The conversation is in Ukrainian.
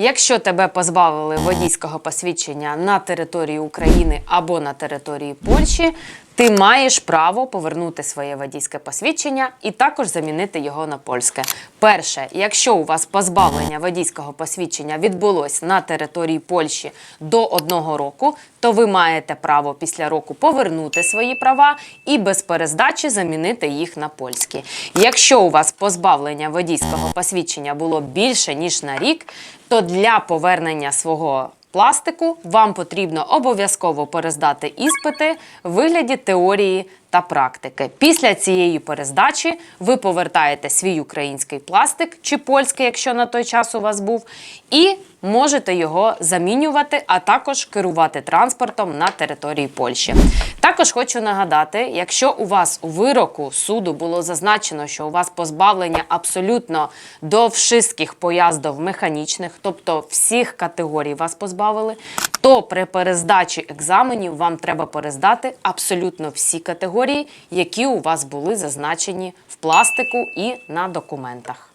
Якщо тебе позбавили водійського посвідчення на території України або на території Польщі, ти маєш право повернути своє водійське посвідчення і також замінити його на польське. Перше, якщо у вас позбавлення водійського посвідчення відбулось на території Польщі до одного року, то ви маєте право після року повернути свої права і без перездачі замінити їх на польські. Якщо у вас позбавлення водійського посвідчення було більше ніж на рік, то для повернення свого пластику вам потрібно обов'язково перездати іспити в вигляді теорії та практики. Після цієї перездачі ви повертаєте свій український пластик чи польський, якщо на той час у вас був, і можете його замінювати, а також керувати транспортом на території Польщі. Також хочу нагадати, якщо у вас у вироку суду було зазначено, що у вас позбавлення абсолютно до всіх поїздів механічних, тобто всіх категорій вас позбавили, то при перездачі екзаменів вам треба перездати абсолютно всі категорії, які у вас були зазначені в пластику і на документах.